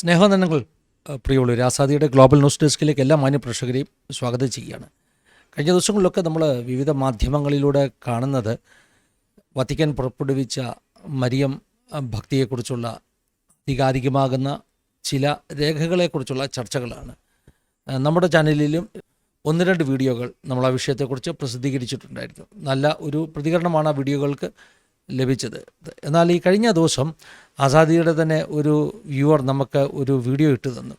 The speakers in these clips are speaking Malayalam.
സ്നേഹനന്ദങ്ങൾ പ്രിയമുള്ള രാസാദിയുടെ ഗ്ലോബൽ ന്യൂസ് ഡെസ്കിലേക്ക് എല്ലാ മാന്യ പ്രേക്ഷകരെയും സ്വാഗതം ചെയ്യുകയാണ്. കഴിഞ്ഞ ദിവസങ്ങളിലൊക്കെ നമ്മൾ വിവിധ മാധ്യമങ്ങളിലൂടെ കാണുന്നത് വത്തിക്കാൻ പുറപ്പെടുവിച്ച മരിയം ഭക്തിയെക്കുറിച്ചുള്ള അധികാരികമാകുന്ന ചില രേഖകളെക്കുറിച്ചുള്ള ചർച്ചകളാണ്. നമ്മുടെ ചാനലിലും ഒന്ന് രണ്ട് വീഡിയോകൾ നമ്മൾ ആ വിഷയത്തെക്കുറിച്ച് പ്രസിദ്ധീകരിച്ചിട്ടുണ്ടായിരുന്നു. നല്ല ഒരു പ്രതികരണമാണ് ആ വീഡിയോകൾക്ക് ലഭിച്ചത്. എന്നാൽ ഈ കഴിഞ്ഞ ദിവസം ആസാദിയുടെ തന്നെ ഒരു വ്യൂവർ നമുക്ക് ഒരു വീഡിയോ ഇട്ട് തന്നു.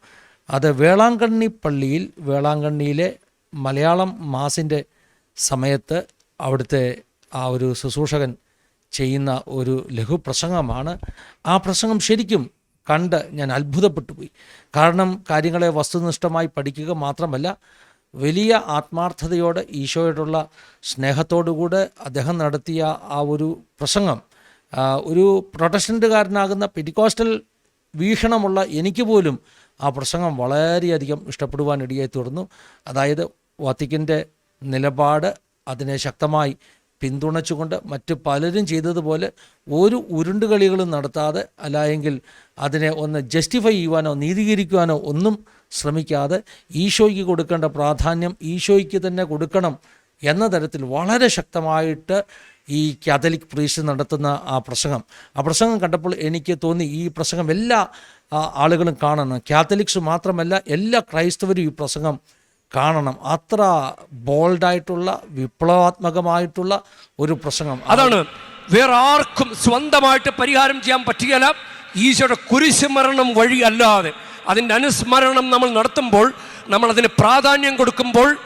അത് വേളാങ്കണ്ണി പള്ളിയിൽ വേളാങ്കണ്ണിയിലെ മലയാളം മാസിന്റെ സമയത്ത് അവിടുത്തെ ആ ഒരു ശുശ്രൂഷകൻ ചെയ്യുന്ന ഒരു ലഘുപ്രസംഗമാണ് ആ പ്രസംഗം ശരിക്കും കണ്ട് ഞാൻ അത്ഭുതപ്പെട്ടു പോയി കാരണം കാര്യങ്ങളെ വസ്തുനിഷ്ഠമായി പഠിക്കുക മാത്രമല്ല വലിയ ആത്മാർത്ഥതയോടെ ഈശോയോടുള്ള സ്നേഹത്തോടുകൂടെ അദ്ദേഹം നടത്തിയ ആ ഒരു പ്രസംഗം. ഒരു പ്രൊട്ടസ്റ്റന്റുകാരനാകുന്ന പെറ്റിക്കോസ്റ്റൽ വീക്ഷണമുള്ള എനിക്ക് പോലും ആ പ്രസംഗം വളരെയധികം ഇഷ്ടപ്പെടുവാനിടയായി തീർന്നു അതായത് വത്തിക്കിന്റെ നിലപാട് അതിനെ ശക്തമായി പിന്തുണച്ചുകൊണ്ട് മറ്റ് പലരും ചെയ്തതുപോലെ ഒരു ഉരുണ്ടുകളികളും നടത്താതെ അല്ലായെങ്കിൽ അതിനെ ഒന്ന് ജസ്റ്റിഫൈ ചെയ്യുവാനോ നീതീകരിക്കുവാനോ ഒന്നും ശ്രമിക്കാതെ ഈശോയ്ക്ക് കൊടുക്കേണ്ട പ്രാധാന്യം ഈശോയ്ക്ക് തന്നെ കൊടുക്കണം എന്ന തരത്തിൽ വളരെ ശക്തമായിട്ട് ഈ കാത്തലിക് പ്രീസ്റ്റ് നടത്തുന്ന ആ പ്രസംഗം. ആ പ്രസംഗം കണ്ടപ്പോൾ എനിക്ക് തോന്നി ഈ പ്രസംഗം എല്ലാ ആളുകളും കാണണം. കാത്തലിക്സ് മാത്രമല്ല എല്ലാ ക്രൈസ്തവരും ഈ പ്രസംഗം കാണണം. അത്ര ബോൾഡായിട്ടുള്ള വിപ്ലവാത്മകമായിട്ടുള്ള ഒരു പ്രസംഗം. അതാണ് വേറെ ആർക്കും സ്വന്തമായിട്ട് പരിഹാരം ചെയ്യാൻ പറ്റുകയില്ല. ഈശോയുടെ കുരിശുമരണം വഴി അല്ലാതെ. അതിന്റെ അനുസ്മരണം നമ്മൾ നടത്തുമ്പോൾ നമ്മൾ അതിന് പ്രാധാന്യം കൊടുക്കുമ്പോൾ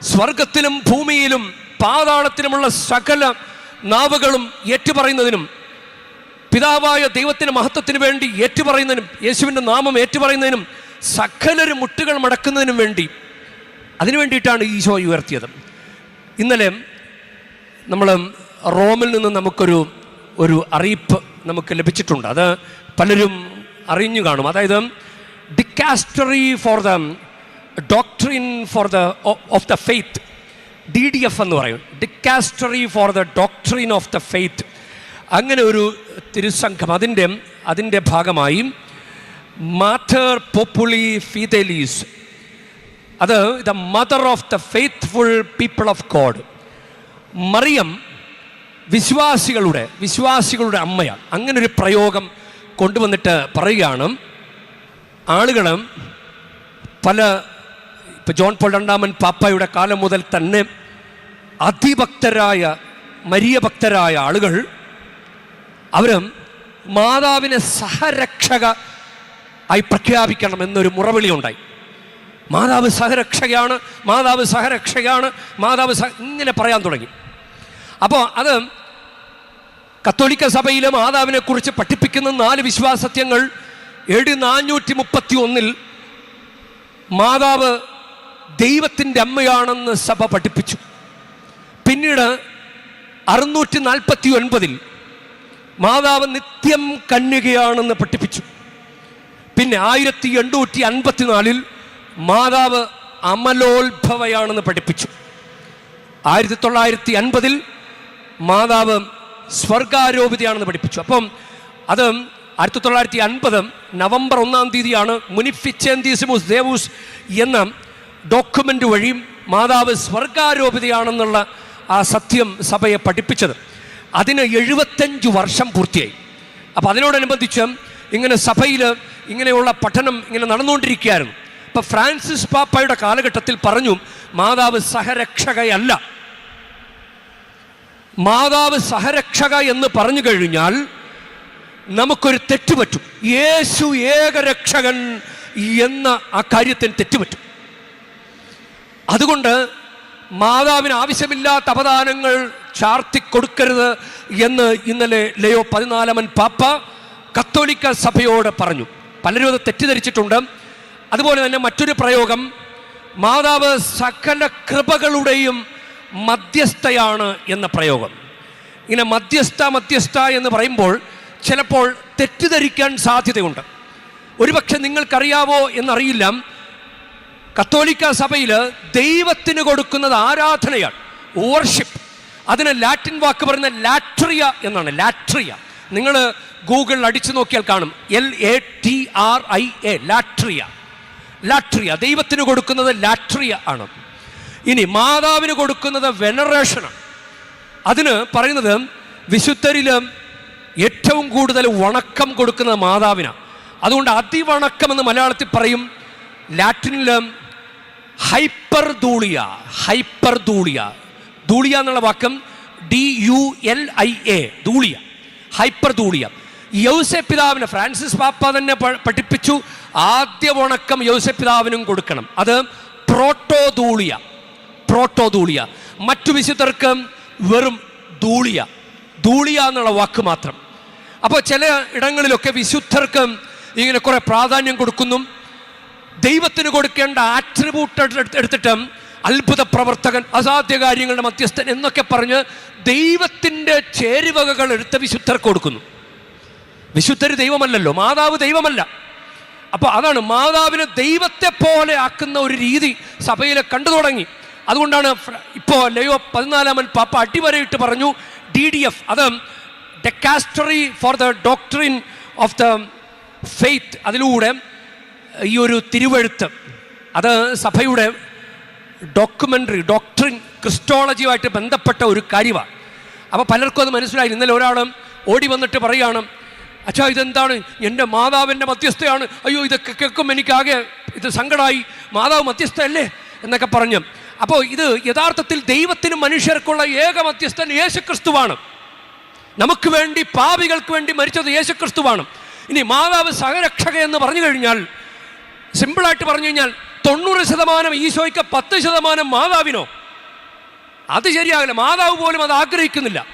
സ്വർഗത്തിലും ഭൂമിയിലും പാതാളത്തിലുമുള്ള സകല നാവുകളും ഏറ്റുപറയുന്നതിനും പിതാവായ ദൈവത്തിന്റെ മഹത്വത്തിന് വേണ്ടി ഏറ്റുപറയുന്നതിനും യേശുവിന്റെ നാമം ഏറ്റുപറയുന്നതിനും സകലരും മുട്ടുകൾ മടക്കുന്നതിനും വേണ്ടി അതിനു വേണ്ടിയിട്ടാണ് ഈശോ ഉയർത്തിയത്. ഇന്നലെ നമ്മൾ റോമിൽ നിന്ന് നമുക്കൊരു ഒരു അറിയിപ്പ് നമുക്ക് ലഭിച്ചിട്ടുണ്ട്. അത് പലരും അറിഞ്ഞു കാണും. അതായത് dicastery for the doctrine for the of the faith D D F എന്ന് പറയും. Dicastery for the doctrine of the faith അങ്ങനെ ഒരു തിരുസംഘം അതിന്റെ അതിന്റെ ഭാഗമായി മാഥർ പോപ്പുളി ഫീതലീസ് അത് the mother of the faithful people of God. Mariyam വിശ്വാസികളുടെ വിശ്വാസികളുടെ അമ്മയാണ്. അങ്ങനൊരു പ്രയോഗം കൊണ്ടുവന്നിട്ട് പറയുകയാണ്. ആളുകൾ പല ഇപ്പം ജോൺ പോൾ രണ്ടാമൻ പാപ്പയുടെ കാലം മുതൽ തന്നെ അതിഭക്തരായ മരിയ ഭക്തരായ ആളുകൾ അവരും മാതാവിനെ സഹരക്ഷക ആയി പ്രഖ്യാപിക്കണം എന്നൊരു മുറവിളി ഉണ്ടായി. മാതാവ് സഹരക്ഷകയാണ് മാതാവ് സഹരക്ഷകയാണ് മാതാവ് സഹ ഇങ്ങനെ പറയാൻ തുടങ്ങി. അപ്പോൾ അത് കത്തോലിക്ക സഭയിലെ മാതാവിനെ കുറിച്ച് പഠിപ്പിക്കുന്ന നാല് വിശ്വാസത്യങ്ങൾ എ ഡി നാനൂറ്റി മുപ്പത്തി ഒന്നിൽ മാതാവ് ദൈവത്തിന്റെ അമ്മയാണെന്ന് സഭ പഠിപ്പിച്ചു. പിന്നീട് അറുന്നൂറ്റി നാൽപ്പത്തി ഒൻപതിൽ മാതാവ് നിത്യം കന്യകയാണെന്ന് പഠിപ്പിച്ചു. പിന്നെ ആയിരത്തി എണ്ണൂറ്റി അൻപത്തിനാലിൽ മാതാവ് അമലോത്ഭവയാണെന്ന് പഠിപ്പിച്ചു. ആയിരത്തി തൊള്ളായിരത്തി അൻപതിൽ മാതാവ് സ്വർഗാരോപിതയാണെന്ന് പഠിപ്പിച്ചു. അപ്പം അത് ആയിരത്തി തൊള്ളായിരത്തി അൻപത് നവംബർ ഒന്നാം തീയതിയാണ് മുനിഫിച്ചേന്തീസിമുസ് ദേവൂസ് എന്ന ഡോക്യുമെന്റ് വഴിയും മാതാവ് സ്വർഗാരോപിതയാണെന്നുള്ള ആ സത്യം സഭയെ പഠിപ്പിച്ചത്. അതിന് എഴുപത്തഞ്ച് വർഷം പൂർത്തിയായി. അപ്പോൾ അതിനോടനുബന്ധിച്ച് ഇങ്ങനെ സഭയിൽ ഇങ്ങനെയുള്ള പഠനം ഇങ്ങനെ നടന്നുകൊണ്ടിരിക്കുകയായിരുന്നു. അപ്പോൾ ഫ്രാൻസിസ് പാപ്പയുടെ കാലഘട്ടത്തിൽ പറഞ്ഞു മാതാവ് സഹരക്ഷകയല്ല. മാതാവ് സഹരക്ഷക എന്ന് പറഞ്ഞു കഴിഞ്ഞാൽ നമുക്കൊരു തെറ്റുപറ്റും യേശു ഏകരക്ഷകൻ എന്ന ആ കാര്യത്തിന് തെറ്റുപറ്റും അതുകൊണ്ട് മാതാവിന് ആവശ്യമില്ലാത്ത അവദാനങ്ങൾ ചാർത്തി കൊടുക്കരുത് എന്ന് ഇന്നലെ ലയോ പതിനാലമൻ പാപ്പ കത്തോലിക്ക സഭയോട് പറഞ്ഞു. പലരും അത് തെറ്റിദ്ധരിച്ചിട്ടുണ്ട്. അതുപോലെ തന്നെ മറ്റൊരു പ്രയോഗം മാതാവ് സകല കൃപകളുടെയും മധ്യസ്ഥയാണ് എന്ന പ്രയോഗം. ഇങ്ങനെ മധ്യസ്ഥ മധ്യസ്ഥ എന്ന് പറയുമ്പോൾ ചിലപ്പോൾ തെറ്റിദ്ധരിക്കാൻ സാധ്യതയുണ്ട്. ഒരുപക്ഷെ നിങ്ങൾക്കറിയാവോ എന്നറിയില്ല. കത്തോലിക്ക സഭയിൽ ദൈവത്തിന് കൊടുക്കുന്നത് ആരാധനയാണ്. ഓവർഷിപ്പ് അതിന് ലാറ്റിൻ വാക്ക് പറയുന്ന ലാട്രിയ എന്നാണ്. ലാട്രിയ. നിങ്ങൾ ഗൂഗിളിൽ അടിച്ചു നോക്കിയാൽ കാണും. L A T R I A latria. Latria. ദൈവത്തിന് കൊടുക്കുന്നത് ലാട്രിയ ആണ്. ഇനി മാതാവിന് കൊടുക്കുന്നത് വെനറേഷനാണ് അതിന് പറയുന്നത് വിശുദ്ധരിൽ ഏറ്റവും കൂടുതൽ വണക്കം കൊടുക്കുന്നത് മാതാവിനാണ് അതുകൊണ്ട് അതിവണക്കം എന്ന് മലയാളത്തിൽ പറയും ലാറ്റിനിൽ ഹൈപ്പർ ധൂളിയ ഹൈപ്പർ ധൂളിയ ധൂളിയ എന്നുള്ള vacuum D U L I A dulia hyper dulia യൗസെ പിതാവിന് ഫ്രാൻസിസ് പാപ്പ തന്നെ പഠിപ്പിച്ചു ആദ്യ വണക്കം യൗസെ പിതാവിനും കൊടുക്കണം. അത് പ്രോട്ടോ ധൂളിയ പ്രോട്ടോ ധൂളിയ മറ്റു വിശുദ്ധർക്ക് വെറും ധൂളിയ ധൂളിയ എന്നുള്ള വാക്ക് മാത്രം. അപ്പോൾ ചില ഇടങ്ങളിലൊക്കെ വിശുദ്ധർക്ക് ഇങ്ങനെ കുറെ പ്രാധാന്യം കൊടുക്കുന്നു. ദൈവത്തിന് കൊടുക്കേണ്ട ആട്രിബ്യൂട്ട് എടുത്തിട്ട് അത്ഭുത പ്രവർത്തകൻ അസാധ്യ കാര്യങ്ങളുടെ മധ്യസ്ഥൻ എന്നൊക്കെ പറഞ്ഞ് ദൈവത്തിന്റെ ചേരുവകകൾ എടുത്ത് വിശുദ്ധർക്ക് കൊടുക്കുന്നു. വിശുദ്ധർ ദൈവമല്ലല്ലോ മാതാവ് ദൈവമല്ല. അപ്പോൾ അതാണ് മാതാവിനെ ദൈവത്തെ പോലെ ആക്കുന്ന ഒരു രീതി സഭയിൽ കണ്ടു തുടങ്ങി. അതുകൊണ്ടാണ് ഇപ്പോൾ ലയോ പതിനാലാമൻ പാപ്പ അടിവരയിട്ട് പറഞ്ഞു ഡി ഡി എഫ് അത് dicastery for the doctrine of the faith അതിലൂടെ ഈ ഒരു തിരുവഴുത്ത് അത് സഭയുടെ ഡോക്യുമെന്ററി ഡോക്ടറിൻ ക്രിസ്റ്റോളജിയുമായിട്ട് ബന്ധപ്പെട്ട ഒരു കാര്യമാണ് അപ്പോൾ പലർക്കും അത് മനസ്സിലായി. ഇന്നലെ ഒരാൾ ഓടി വന്നിട്ട് പറയുകയാണ് അച്ഛാ ഇതെന്താണ്? എന്റെ മാതാവിന്റെ മധ്യസ്ഥയാണ്. അയ്യോ ഇതൊക്കെ കേൾക്കും എനിക്കാകെ ഇത് സങ്കടമായി മാതാവ് മധ്യസ്ഥയല്ലേ? എന്നൊക്കെ പറഞ്ഞു. അപ്പോൾ ഇത് യഥാർത്ഥത്തിൽ ദൈവത്തിനും മനുഷ്യർക്കുള്ള ഏക മധ്യസ്ഥൻ യേശുക്രിസ്തുവാണ്. നമുക്ക് വേണ്ടി പാപികൾക്ക് വേണ്ടി മരിച്ചത് യേശുക്രിസ്തുവാണ്. ഇനി മാതാവ് സഹരക്ഷക എന്ന് പറഞ്ഞു കഴിഞ്ഞാൽ സിമ്പിളായിട്ട് പറഞ്ഞു കഴിഞ്ഞാൽ തൊണ്ണൂറ് ശതമാനം ഈശോയ്ക്ക് പത്ത് ശതമാനം മാതാവിനോ? അത് ശരിയാകില്ല. മാതാവ് പോലും അത് ആഗ്രഹിക്കുന്നില്ല.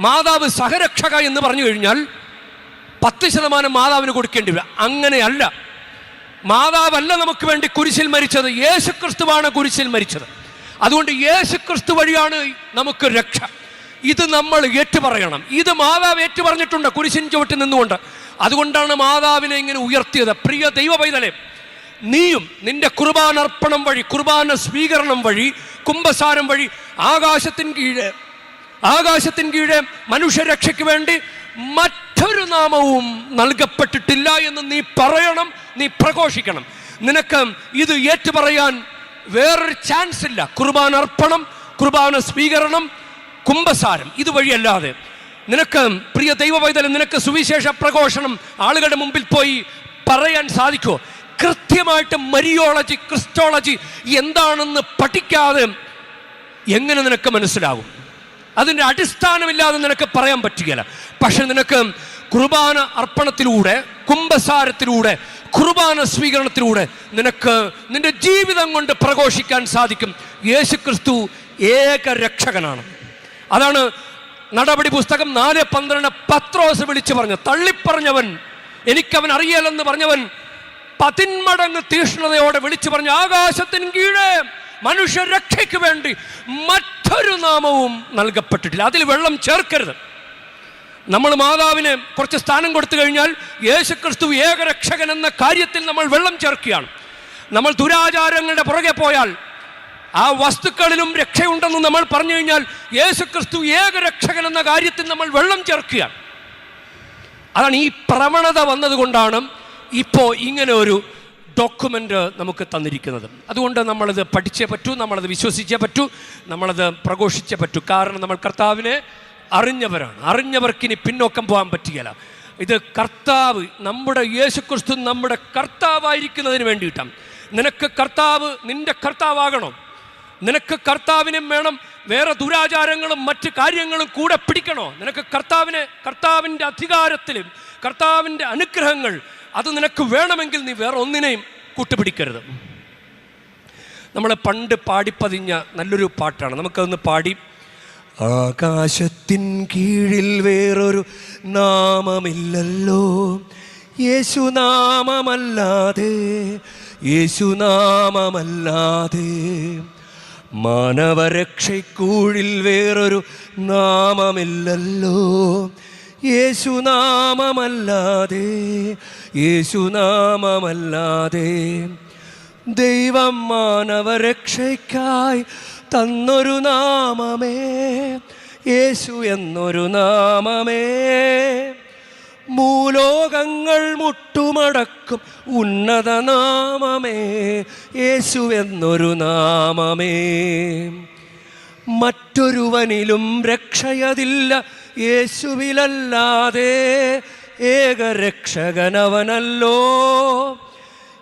മാതാവ് സഹരക്ഷക എന്ന് പറഞ്ഞു കഴിഞ്ഞാൽ പത്ത് ശതമാനം മാതാവിന് കൊടുക്കേണ്ടി വരിക അങ്ങനെയല്ല. മാതാവല്ല നമുക്ക് വേണ്ടി കുരിശിൽ മരിച്ചത്. യേശുക്രിസ്തുവാണ് കുരിശിൽ മരിച്ചത്. അതുകൊണ്ട് യേശുക്രിസ്തു വഴിയാണ് നമുക്ക് രക്ഷ. ഇത് നമ്മൾ ഏറ്റുപറയണം. ഇത് മാതാവ് ഏറ്റുപറഞ്ഞിട്ടുണ്ട് കുരിശിൻ ചുവട്ടിൽ നിന്നുകൊണ്ട്. അതുകൊണ്ടാണ് മാതാവിനെ ഇങ്ങനെ ഉയർത്തിയത്. പ്രിയ ദൈവ പൈതലെ നീയും നിന്റെ കുർബാനർപ്പണം വഴി കുർബാന സ്വീകരണം വഴി കുംഭസാരം വഴി ആകാശത്തിൻ കീഴെ ആകാശത്തിൻ കീഴെ മനുഷ്യരക്ഷയ്ക്ക് വേണ്ടി മറ്റൊരു നാമവും നൽകപ്പെട്ടിട്ടില്ല എന്ന് നീ പറയണം നീ പ്രഘോഷിക്കണം. നിനക്ക് ഇത് ഏറ്റുപറയാൻ വേറൊരു ചാൻസ് ഇല്ല. കുർബാന അർപ്പണം കുർബാന സ്വീകരണം കുംഭസാരം. ഇതുവഴിയല്ലാതെ നിനക്ക് പ്രിയ ദൈവവൈതലം നിനക്ക് സുവിശേഷ പ്രഘോഷണം ആളുകളുടെ മുമ്പിൽ പോയി പറയാൻ സാധിക്കുമോ കൃത്യമായിട്ട് മരിയോളജി ക്രിസ്റ്റോളജി എന്താണെന്ന് പഠിക്കാതെ എങ്ങനെ നിനക്ക് മനസ്സിലാകും അതിന്റെ അടിസ്ഥാനമില്ലാതെ നിനക്ക് പറയാൻ പറ്റുകയില്ല. പക്ഷെ നിനക്ക് കുർബാന അർപ്പണത്തിലൂടെ കുംഭസാരത്തിലൂടെ കുർബാന സ്വീകരണത്തിലൂടെ നിനക്ക് നിന്റെ ജീവിതം കൊണ്ട് പ്രഘോഷിക്കാൻ സാധിക്കും. യേശുക്രിസ്തു ഏക രക്ഷകനാണ് അതാണ് നടപടി പുസ്തകം നാല് പന്ത്രണ്ട് പത്രോസ് വിളിച്ചു പറഞ്ഞു. തള്ളിപ്പറഞ്ഞവൻ എനിക്കവൻ അറിയാലെന്ന് പറഞ്ഞവൻ പതിന്മടങ്ങ് തീഷ്ണതയോടെ വിളിച്ചു പറഞ്ഞു ആകാശത്തിന് കീഴേ മനുഷ്യരക്ഷയ്ക്ക് വേണ്ടി മറ്റൊരു നാമവും നൽകപ്പെട്ടിട്ടില്ല. അതിൽ വെള്ളം ചേർക്കരുത്. നമ്മൾ മാതാവിന് കുറച്ച് സ്ഥാനം കൊടുത്തു കഴിഞ്ഞാൽ യേശുക്രിസ്തു ഏകരക്ഷകൻ എന്ന കാര്യത്തിൽ നമ്മൾ വെള്ളം ചേർക്കുകയാണ്. നമ്മൾ ദുരാചാരങ്ങളുടെ പുറകെ പോയാൽ ആ വസ്തുക്കളിലും രക്ഷയുണ്ടെന്ന് നമ്മൾ പറഞ്ഞു കഴിഞ്ഞാൽ യേശു ക്രിസ്തു ഏക രക്ഷകൻ എന്ന കാര്യത്തിൽ നമ്മൾ വെള്ളം ചേർക്കുകയാണ്. അതാണ് ഈ പ്രവണത വന്നതുകൊണ്ടാണ് ഇപ്പോൾ ഇങ്ങനെ ഒരു ഡോക്യുമെന്റ് നമുക്ക് തന്നിരിക്കുന്നത്. അതുകൊണ്ട് നമ്മളത് പഠിച്ചേ പറ്റൂ നമ്മളത് വിശ്വസിച്ചേ പറ്റൂ നമ്മളത് പ്രഘോഷിച്ചേ പറ്റൂ. കാരണം നമ്മൾ കർത്താവിനെ അറിഞ്ഞവരാണ്. അറിഞ്ഞവർക്കിനി പിന്നോക്കം പോകാൻ പറ്റുകയില്ല. ഇത് കർത്താവ് നമ്മുടെ യേശുക്രിസ്തു നമ്മുടെ കർത്താവായിരിക്കുന്നതിന് വേണ്ടിയിട്ടാണ്. നിനക്ക് കർത്താവ് നിന്റെ കർത്താവാകണം. നിനക്ക് കർത്താവിനും വേണം വേറെ ദുരാചാരങ്ങളും മറ്റ് കാര്യങ്ങളും കൂടെ പിടിക്കണോ? നിനക്ക് കർത്താവിനെ കർത്താവിന്റെ അധികാരത്തിലും കർത്താവിന്റെ അനുഗ്രഹങ്ങൾ അത് നിനക്ക് വേണമെങ്കിൽ നീ വേറെ ഒന്നിനെയും കൂട്ടുപിടിക്കരുത്. നമ്മൾ പണ്ട് പാടിപ്പതിഞ്ഞ നല്ലൊരു പാട്ടാണ്. നമുക്കതൊന്ന് പാടി. ആകാശത്തിൻ കീഴിൽ വേറൊരു നാമമില്ലല്ലോ. യേശുനാമമല്ലാതെ യേശുനാമമല്ലാതെ. മാനവരക്ഷയ്ക്കൂഴിൽ വേറൊരു നാമമില്ലല്ലോ. യേശുനാമമല്ലാതെ യേശുനാമമല്ലാതെ ദൈവം മാനവരക്ഷയ്ക്കായി തന്നൊരു നാമമേ യേശു എന്നൊരു നാമമേ. മൂലോകങ്ങൾ മുട്ടുമടക്കും. ഉന്നത നാമമേ യേശു എന്നൊരു നാമമേ. മറ്റൊരുവനിലും രക്ഷയതില്ല യേശുവിലല്ലാതെ ഏകരക്ഷകനവനല്ലോ.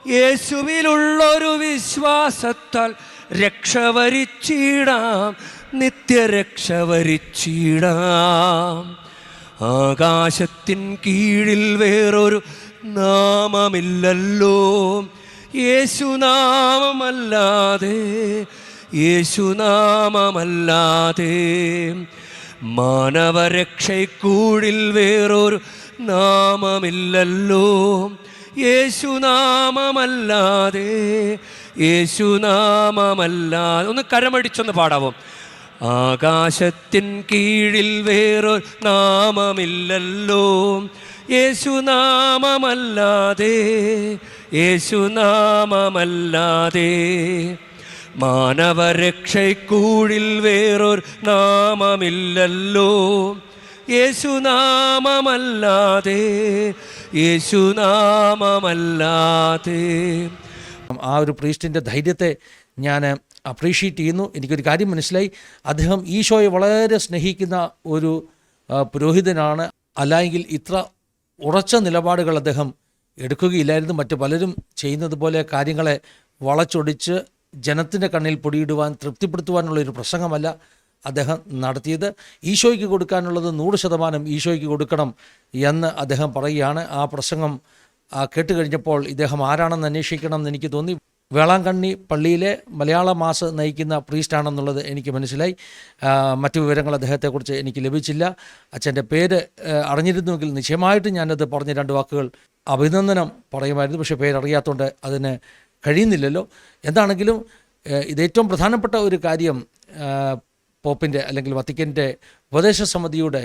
യേശുവിലുള്ളൊരു വിശ്വാസത്താൽ രക്ഷ വരിച്ചിടാം നിത്യരക്ഷ ആകാശത്തിൻ കീഴിൽ വേറൊരു നാമമില്ലല്ലോ. യേശുനാമമല്ലാതെ യേശുനാമമല്ലാതെ. മാനവരക്ഷയ്ക്കൂടിൽ വേറൊരു നാമമില്ലല്ലോ. യേശുനാമമല്ലാതെ യേശുനാമമല്ലാതെ. ഒന്ന് കരമടിച്ചൊന്ന് പാടാവോ? ആകാശത്തിൻ കീഴിൽ വേറൊരു നാമമില്ലല്ലോ. യേശുനാമമല്ലാതെ യേശുനാമമല്ലാതെ. മാനവരക്ഷയ്ക്കൂഴിൽ വേറൊരു നാമമില്ലല്ലോ. യേശുനാമമല്ലാതെ യേശുനാമമല്ലാതെ. ആ ഒരു പ്രീസ്റ്റിന്റെ ധൈര്യത്തെ ഞാൻ അപ്രീഷിയേറ്റ് ചെയ്യുന്നു. എനിക്കൊരു കാര്യം മനസ്സിലായി. അദ്ദേഹം ഈശോയെ വളരെ സ്നേഹിക്കുന്ന ഒരു പുരോഹിതനാണ്. അല്ലെങ്കിൽ ഇത്ര ഉറച്ച നിലപാടുകൾ അദ്ദേഹം എടുക്കുകയില്ലായിരുന്നു. മറ്റു പലരും ചെയ്യുന്നത് പോലെ കാര്യങ്ങളെ വളച്ചൊടിച്ച് ജനത്തിന്റെ കണ്ണിൽ പൊടിയിടുവാൻ തൃപ്തിപ്പെടുത്തുവാനുള്ള ഒരു പ്രസംഗമല്ല അദ്ദേഹം നടത്തിയത്. ഈശോയ്ക്ക് കൊടുക്കാനുള്ളത് നൂറ് ശതമാനം ഈശോയ്ക്ക് കൊടുക്കണം എന്ന് അദ്ദേഹം പറയുകയാണ്. ആ പ്രസംഗം കേട്ടുകഴിഞ്ഞപ്പോൾ കേട്ട് ഇദ്ദേഹം ആരാണെന്ന് അന്വേഷിക്കണം എന്ന് എനിക്ക് തോന്നി. വേളാങ്കണ്ണി പള്ളിയിലെ മലയാള മാസ് നയിക്കുന്ന പ്രീസ്റ്റാണെന്നുള്ളത് എനിക്ക് മനസ്സിലായി. മറ്റു വിവരങ്ങൾ അദ്ദേഹത്തെക്കുറിച്ച് എനിക്ക് ലഭിച്ചില്ല. അച്ഛന്റെ പേര് അറിഞ്ഞിരുന്നുവെങ്കിൽ നിശ്ചയമായിട്ടും ഞാനത് പറഞ്ഞ രണ്ട് വാക്കുകൾ അഭിനന്ദനം പറയുമായിരുന്നു. പക്ഷേ പേരറിയാത്തതുകൊണ്ട് അതിന് കഴിയുന്നില്ലല്ലോ. എന്താണെങ്കിലും ഇതേറ്റവും പ്രധാനപ്പെട്ട ഒരു കാര്യം പോപ്പിന്റെ അല്ലെങ്കിൽ വത്തിക്കന്റെ ഉപദേശ സമിതിയുടെ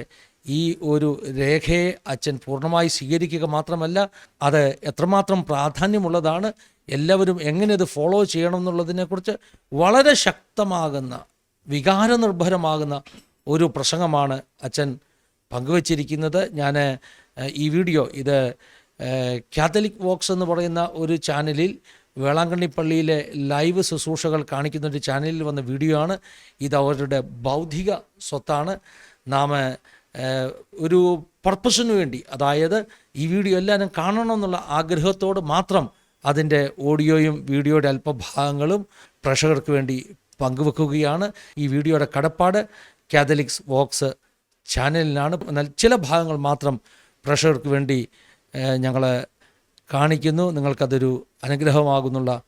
ഈ ഒരു രേഖയെ അച്ഛൻ പൂർണമായി സ്വീകരിക്കുക മാത്രമല്ല അത് എത്രമാത്രം പ്രാധാന്യമുള്ളതാണ് എല്ലാവരും എങ്ങനെ ഇത് ഫോളോ ചെയ്യണം എന്നുള്ളതിനെക്കുറിച്ച് വളരെ ശക്തമാകുന്ന വികാരനിർഭരമാകുന്ന ഒരു പ്രസംഗമാണ് അച്ഛൻ പങ്കുവച്ചിരിക്കുന്നത്. ഞാൻ ഈ വീഡിയോ ഇത് കാത്തലിക് വോക്സ് എന്ന് പറയുന്ന ഒരു ചാനലിൽ വേളാങ്കണ്ണി പള്ളിയിലെ ലൈവ് ശുശ്രൂഷകൾ കാണിക്കുന്ന ഒരു ചാനലിൽ വന്ന വീഡിയോ ആണ്. ഇത് അവരുടെ ബൗദ്ധിക സ്വത്താണ്. നാം ഒരു പർപ്പസിന് വേണ്ടി അതായത് ഈ വീഡിയോ എല്ലാവരും കാണണമെന്നുള്ള ആഗ്രഹത്തോട് മാത്രം അതിന്റെ ഓഡിയോയും വീഡിയോയുടെ അല്പഭാഗങ്ങളും പ്രേക്ഷകർക്ക് വേണ്ടി പങ്കുവെക്കുകയാണ്. ഈ വീഡിയോയുടെ കടപ്പാട് കാതലിക്സ് വോക്സ് ചാനലിനാണ്. എന്നാൽ ചില ഭാഗങ്ങൾ മാത്രം പ്രേക്ഷകർക്ക് വേണ്ടി ഞങ്ങൾ കാണിക്കുന്നു. നിങ്ങൾക്കതൊരു അനുഗ്രഹമാകുന്നുള്ള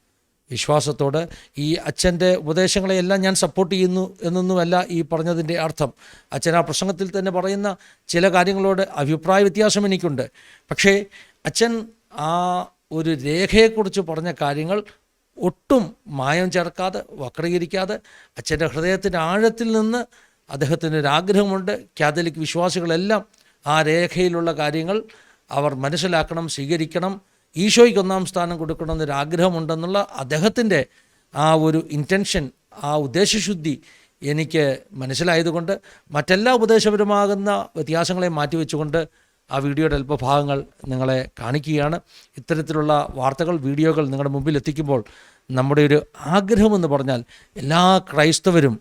വിശ്വാസത്തോട് ഈ അച്ഛന്റെ ഉപദേശങ്ങളെയെല്ലാം ഞാൻ സപ്പോർട്ട് ചെയ്യുന്നു എന്നൊന്നുമല്ല ഈ പറഞ്ഞതിന്റെ അർത്ഥം. അച്ഛൻ ആ പ്രസംഗത്തിൽ തന്നെ പറയുന്ന ചില കാര്യങ്ങളോട് അഭിപ്രായ വ്യത്യാസം എനിക്കുണ്ട്. പക്ഷേ അച്ഛൻ ആ ഒരു രേഖയെക്കുറിച്ച് പറഞ്ഞ കാര്യങ്ങൾ ഒട്ടും മായം ചേർക്കാതെ വക്രീകരിക്കാതെ അച്ഛന്റെ ഹൃദയത്തിന്റെ ആഴത്തിൽ നിന്ന് അദ്ദേഹത്തിന് ഒരു ആഗ്രഹമുണ്ട് കാതലിക് വിശ്വാസികളെല്ലാം ആ രേഖയിലുള്ള കാര്യങ്ങൾ അവർ മനസ്സിലാക്കണം സ്വീകരിക്കണം. ഈശോയ്ക്ക് ഒന്നാം സ്ഥാനം കൊടുക്കണം എന്നൊരു ആഗ്രഹമുണ്ടെന്നുള്ള അദ്ദേഹത്തിന്റെ ആ ഒരു ഇന്റൻഷൻ ആ ഉദ്ദേശശുദ്ധി എനിക്ക് മനസ്സിലായതുകൊണ്ട് മറ്റെല്ലാ ഉപദേശപരമാകുന്ന വ്യത്യാസങ്ങളെ മാറ്റിവെച്ചുകൊണ്ട് ആ വീഡിയോയുടെ അല്പഭാഗങ്ങൾ നിങ്ങളെ കാണിക്കുകയാണ്. ഇത്തരത്തിലുള്ള വാർത്തകൾ വീഡിയോകൾ നിങ്ങളുടെ മുമ്പിൽ എത്തിക്കുമ്പോൾ നമ്മുടെ ഒരു ആഗ്രഹമെന്ന് പറഞ്ഞാൽ എല്ലാ ക്രൈസ്തവരും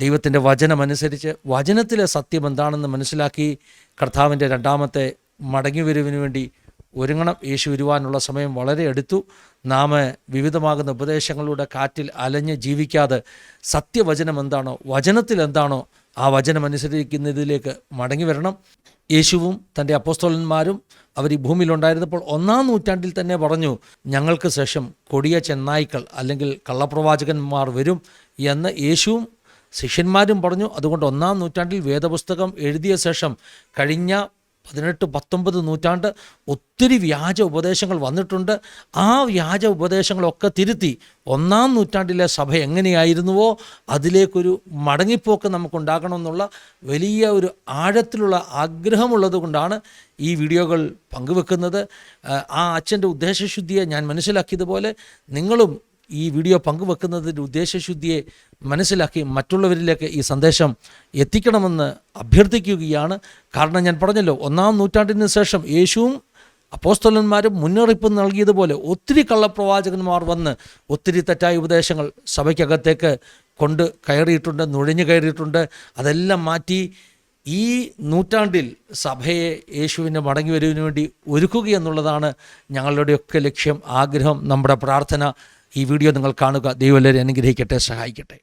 ദൈവത്തിന്റെ വചനമനുസരിച്ച് വചനത്തിലെ സത്യം എന്താണെന്ന് മനസ്സിലാക്കി കർത്താവിന്റെ രണ്ടാമത്തെ മടങ്ങിവരവിന് വേണ്ടി ഒരുങ്ങണം. യേശു വരുവാനുള്ള സമയം വളരെ എടുത്തു. നാം വിവിധമാകുന്ന ഉപദേശങ്ങളുടെ കാറ്റിൽ അലഞ്ഞ് ജീവിക്കാതെ സത്യവചനം എന്താണോ വചനത്തിൽ എന്താണോ ആ വചനം അനുസരിക്കുന്നതിലേക്ക് മടങ്ങി വരണം. യേശുവും തന്റെ അപ്പോസ്തോലന്മാരും അവർ ഈ ഭൂമിയിലുണ്ടായിരുന്നപ്പോൾ ഒന്നാം നൂറ്റാണ്ടിൽ തന്നെ പറഞ്ഞു ഞങ്ങൾക്ക് ശേഷം കൊടിയ ചെന്നായ്ക്കൾ അല്ലെങ്കിൽ കള്ളപ്രവാചകന്മാർ വരും എന്ന് യേശുവും ശിഷ്യന്മാരും പറഞ്ഞു. അതുകൊണ്ട് ഒന്നാം നൂറ്റാണ്ടിൽ വേദപുസ്തകം എഴുതിയ ശേഷം കഴിഞ്ഞ പതിനെട്ട് പത്തൊമ്പത് നൂറ്റാണ്ട് ഒത്തിരി വ്യാജ ഉപദേശങ്ങൾ വന്നിട്ടുണ്ട്. ആ വ്യാജ ഉപദേശങ്ങളൊക്കെ തിരുത്തി ഒന്നാം നൂറ്റാണ്ടിലെ സഭ എങ്ങനെയായിരുന്നുവോ അതിലേക്കൊരു മടങ്ങിപ്പോക്ക് നമുക്കുണ്ടാകണമെന്നുള്ള വലിയ ഒരു ആഴത്തിലുള്ള ആഗ്രഹമുള്ളത് കൊണ്ടാണ് ഈ വീഡിയോകൾ പങ്കുവെക്കുന്നത്. ആ അച്ഛന്റെ ഉദ്ദേശശുദ്ധിയെ ഞാൻ മനസ്സിലാക്കിയതുപോലെ നിങ്ങളും ഈ വീഡിയോ പങ്കുവെക്കുന്നതിന്റെ ഉദ്ദേശശുദ്ധിയെ മനസ്സിലാക്കി മറ്റുള്ളവരിലേക്ക് ഈ സന്ദേശം എത്തിക്കണമെന്ന് അഭ്യർത്ഥിക്കുകയാണ്. കാരണം ഞാൻ പറഞ്ഞല്ലോ ഒന്നാം നൂറ്റാണ്ടിന് ശേഷം യേശുവും അപ്പോസ്തലന്മാരും മുന്നറിയിപ്പ് നൽകിയതുപോലെ ഒത്തിരി കള്ളപ്രവാചകന്മാർ വന്ന് ഒത്തിരി തെറ്റായ ഉപദേശങ്ങൾ സഭയ്ക്കകത്തേക്ക് കൊണ്ട് കയറിയിട്ടുണ്ട് നുഴഞ്ഞു കയറിയിട്ടുണ്ട്. അതെല്ലാം മാറ്റി ഈ നൂറ്റാണ്ടിൽ സഭയെ യേശുവിന്റെ മടങ്ങി വരുവിന് വേണ്ടി ഒരുക്കുക എന്നുള്ളതാണ് ഞങ്ങളുടെയൊക്കെ ലക്ഷ്യം ആഗ്രഹം നമ്മുടെ പ്രാർത്ഥന. ഈ വീഡിയോ നിങ്ങൾ കാണുക. ദൈവം എല്ലാവരും അനുഗ്രഹിക്കട്ടെ സഹായിക്കട്ടെ.